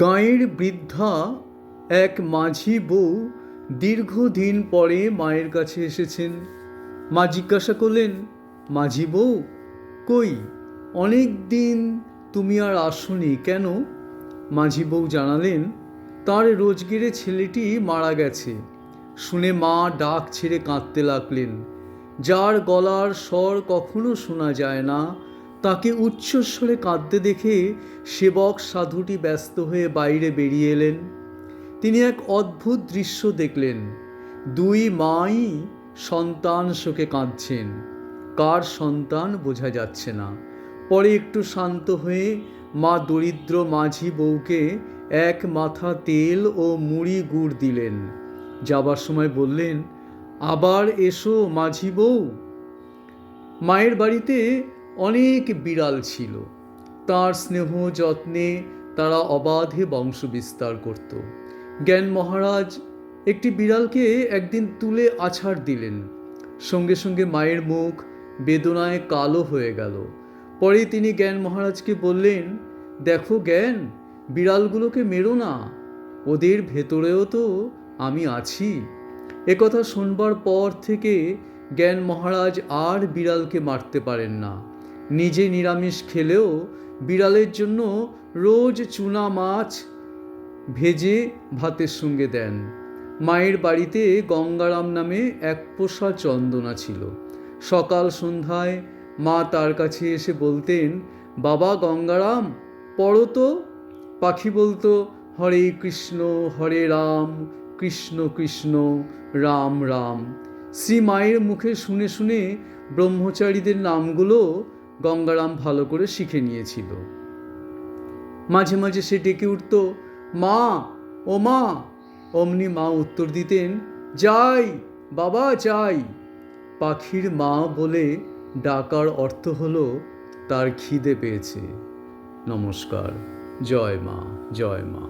গাঁয়ের বৃদ্ধা এক মাঝি বউ দীর্ঘদিন পরে মায়ের কাছে এসেছেন। মা জিজ্ঞাসা করলেন, মাঝি বউ, কই? অনেক দিন তুমি আর আসনি কেন? মাঝি বউ জানালেন, তার রোজগেরে ছেলেটি মারা গেছে। শুনে মা ডাক ছেড়ে কাঁদতে লাগলেন। যার গলার স্বর কখনো শোনা যায় না। তাকে উচ্চস্বরে কাঁদতে দেখে সেবক সাধুটি ব্যস্ত হয়ে বাইরে বেরিয়ে এলেন। তিনি এক অদ্ভুত দৃশ্য দেখলেন। দুই মাই সন্তান শোকে কাঁদছেন। কার সন্তান বোঝা যাচ্ছে না। পরে একটু শান্ত হয়ে মা দরিদ্র মাঝি বউকে এক মাথা তেল ও মুড়ি গুড় দিলেন। যাবার সময় বললেন, আবার এসো মাঝি বউ। মায়ের বাড়িতে অনেক বিড়াল ছিল। তার স্নেহ যত্নে তারা অবাধে বংশ বিস্তার করত। জ্ঞান মহারাজ একটি বিড়ালকে একদিন তুলে আছাড় দিলেন। সঙ্গে সঙ্গে মায়ের মুখ বেদনায় কালো হয়ে গেল। পরে তিনি জ্ঞান মহারাজকে বললেন, দেখো জ্ঞান, বিড়ালগুলোকে মেরো না। ওদের ভেতরেও তো আমি আছি। একথা শুনবার পর থেকে জ্ঞান মহারাজ আর বিড়ালকে মারতে পারেন না। নিজে নিরামিষ খেলেও বিড়ালের জন্য রোজ চুনা মাছ ভেজে ভাতের সঙ্গে দেন। মায়ের বাড়িতে গঙ্গারাম নামে এক পোষা চন্দনা ছিল। সকাল সন্ধ্যায় মা তার কাছে এসে বলতেন, বাবা গঙ্গারাম, পড়ো তো। পাখি বলতো, হরে কৃষ্ণ, হরে রাম, কৃষ্ণ কৃষ্ণ, রাম রাম। শ্রী মায়ের মুখে শুনে শুনে ব্রহ্মচারীদের নামগুলো গঙ্গারাম ভালো করে শিখে নিয়েছিল। মাঝে মাঝে সে ডেকে উঠত, মা, ও মা। অমনি মা উত্তর দিতেন, যাই, বাবা, যাই। পাখির মা বলে ডাকার অর্থ হলো, তার খিদে পেয়েছে। নমস্কার। জয় মা জয় মা।